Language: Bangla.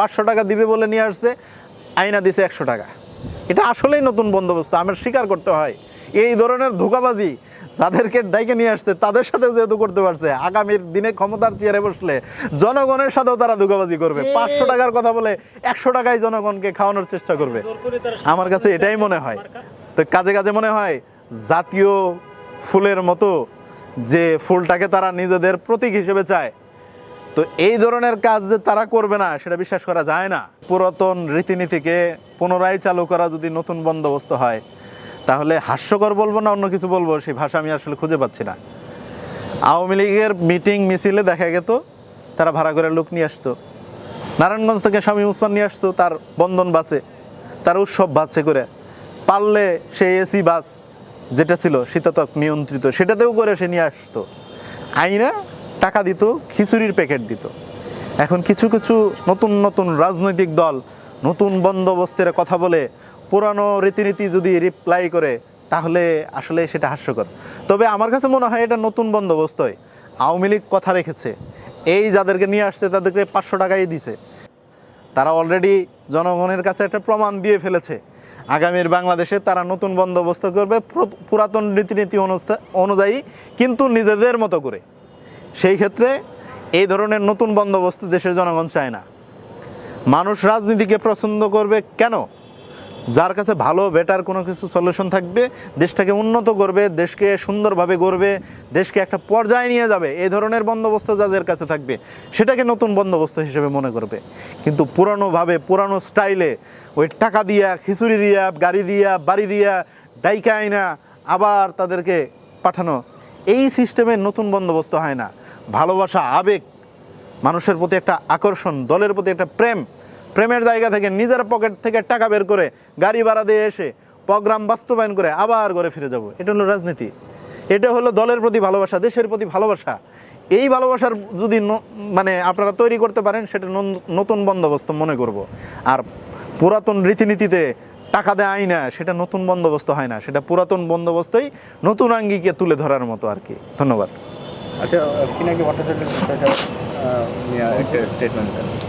পাঁচশো টাকা দিবে বলে নিয়ে আসছে আইনা দিছে একশো টাকা। এটা আসলেই নতুন বন্দোবস্ত আমার স্বীকার করতে হয়। এই ধরনের ধোকাবাজি যাদেরকে ডাইকে নিয়ে আসছে তাদের সাথেও যেহেতু করতে পারছে আগামীর দিনে ক্ষমতার চেয়ারে বসলে জনগণের সাথেও তারা ধোকাবাজি করবে। পাঁচশো টাকার কথা বলে একশো টাকায় জনগণকে খাওয়ানোর চেষ্টা করবে। আমার কাছে এটাই মনে হয়। তো কাজে কাজে মনে হয় জাতীয় ফুলের মতো যে ফুলটাকে তারা নিজেদের প্রতীক হিসেবে চায় তো এই ধরনের কাজ যে তারা করবে না, সেটা বিশ্বাস করা যায় না। পুরাতন রীতিনীতিকে পুনরায় চালু করা যদি নতুন বন্দোবস্ত হয়, তাহলে হাস্যকর বলব না, অন্য কিছু বলব? সেই ভাষা আমি আসলে খুঁজে পাচ্ছি না। আওয়ামী লীগের মিটিং মিছিলে দেখা যেত তারা ভাড়া করে লোক নিয়ে আসতো। নারায়ণগঞ্জ থেকে স্বামী উসমান নিয়ে আসতো, তার বন্ধন বাসে, তার উৎসব বাসে করে। পারলে সেই এসি বাস যেটা ছিল শীতাতক নিয়ন্ত্রিত, সেটাতেও করে সে নিয়ে আসতো। আইনা টাকা দিত, খিচুড়ির প্যাকেট দিত। এখন কিছু কিছু নতুন নতুন রাজনৈতিক দল, নতুন বন্দোবস্তের কথা বলে পুরানো রীতিনীতি যদি রিপ্লাই করে, তাহলে আসলে সেটা হাস্যকর। তবে আমার কাছে মনে হয় এটা নতুন বন্দোবস্তই। আওয়ামী লীগ কথা রেখেছে। এই যাদেরকে নিয়ে আসছে, তাদেরকে পাঁচশো টাকাই দিছে। তারা অলরেডি জনগণের কাছে একটা প্রমাণ দিয়ে ফেলেছে। আগামীর বাংলাদেশে তারা নতুন বন্দোবস্ত করবে, পুরাতন রীতিনীতি অনুযায়ী, কিন্তু নিজেদের মতো করে। সেই ক্ষেত্রে এই ধরনের নতুন বন্দোবস্ত দেশের জনগণ চায় না। মানুষ রাজনীতিকে পছন্দ করবে কেন? যার কাছে ভালো বেটার কোনো কিছু সলিউশন থাকবে, দেশটাকে উন্নত করবে, দেশকে সুন্দরভাবে গড়বে, দেশকে একটা পর্যায়ে নিয়ে যাবে, এই ধরনের বন্দোবস্ত যাদের কাছে থাকবে, সেটাকে নতুন বন্দোবস্ত হিসেবে মনে করবে। কিন্তু পুরানোভাবে, পুরানো স্টাইলে ওই টাকা দিয়া, খিচুড়ি দিয়া, গাড়ি দিয়া, বাড়ি দিয়া, ডাইকা আইনা, আবার তাদেরকে পাঠানো, এই সিস্টেমের নতুন বন্দোবস্ত হয় না। ভালোবাসা, আবেগ, মানুষের প্রতি একটা আকর্ষণ, দলের প্রতি একটা প্রেম, প্রেমের জায়গা থেকে, নিজের পকেট থেকে টাকা বের করে গাড়ি ভাড়া দিয়ে এসে প্রোগ্রাম বাস্তবায়ন করে আবার ঘরে ফিরে যাব। এটা হলো রাজনীতি। এটা হলো দলের প্রতি ভালোবাসা, দেশের প্রতি ভালোবাসা। এই ভালোবাসার যদি ন- মানে আপনারা তৈরি করতে পারেন, সেটা নতুন বন্দোবস্ত মনে করব। আর পুরাতন রীতিনীতিতে টাকা দেয় আইনা সেটা নতুন বন্দোবস্ত হয় না। সেটা পুরাতন বন্দোবস্তই নতুন আঙ্গিকে তুলে ধরার মতো আর কি। ধন্যবাদ। আচ্ছা পিনাকি ভট্টাচার্যের বিষয়টা আহ, নিয়ে একটা স্টেটমেন্ট দেন